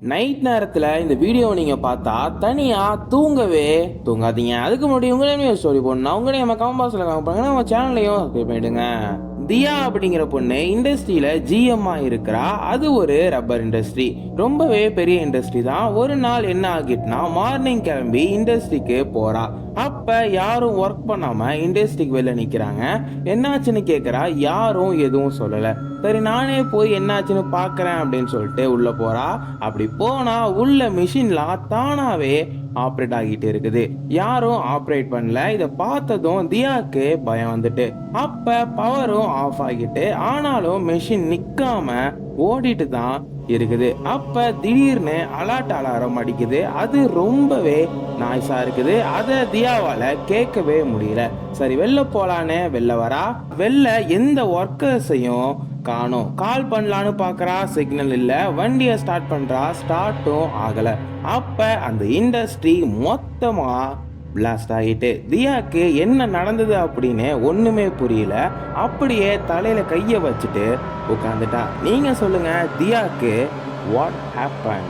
Night நேரத்தில் இந்த வீடியோவை நீங்கள் பார்த்தா தனியாக தூங்கவே தூங்காதீங்க. அதுக்கு முன்னாடி உங்களையும் ஸ்டோரி போடணும். உங்களையும் நம்ம கமெண்ட் பாக்ஸில் கமெண்ட் பண்ணுங்க. நம்ம சேனல்லையும் சப்ஸ்கிரைப் பண்ணிடுங்க. தியா அப்படிங்கிற பொண்ணு இண்டஸ்ட்ரியில் ஜிஎம்மா இருக்கிறா. அது ஒரு ரப்பர் இண்டஸ்ட்ரி ரொம்பவே பெரிய இண்டஸ்ட்ரி தான். ஒரு நாள் என்ன ஆகிட்டுனா மார்னிங் கிளம்பி இண்டஸ்ட்ரிக்கு போகிறா அப்போ யாரும் ஒர்க் பண்ணாமல் இண்டஸ்ட்ரிக்கு வெளில நிற்கிறாங்க என்னாச்சுன்னு கேட்குறா யாரும் எதுவும் சொல்லலை. சரி நானே போய் என்னாச்சுன்னு பார்க்குறேன் அப்படின்னு சொல்லிட்டு உள்ளே போகிறா அப்படி போனால் உள்ள மிஷின்லாம் தானாகவே ஆப்ரேட் ஆகிட்டு இருக்குது. யாரும் ஆப்ரேட் பண்ணல. இதை பார்த்ததும் தியாக்கு பயம் வந்துட்டு. அப்போ பவரும் ஆஃப் ஆகிட்டு ஆனாலும் மிஷின் நிற்காம ஓடிட்டு தான் இருக்குது. அப்போ திடீர்னு அலாட் அலாரம் அடிக்குது. அது ரொம்பவே நாய்ஸாக இருக்குது. அதை தியாவால் கேட்கவே முடியல. சரி வெளில போகலான்னு வெளில வரா? வெளில எந்த ஒர்க்கர்ஸையும் காணும். கால் பண்ணலான்னு பார்க்குறா சிக்னல் இல்லை. வண்டியை ஸ்டார்ட் பண்ணுறா ஸ்டார்ட்டும் ஆகலை. அப்போ அந்த இண்டஸ்ட்ரி மொத்தமாக பிளாஸ்ட் ஆகிட்டு தியாக்கு என்ன நடந்தது அப்படின்னு ஒன்றுமே புரியல. அப்படியே தலையில் கையை வச்சுட்டு உட்காந்துட்டா நீங்கள் சொல்லுங்கள் தியாக்கு வாட் ஹேப்பன்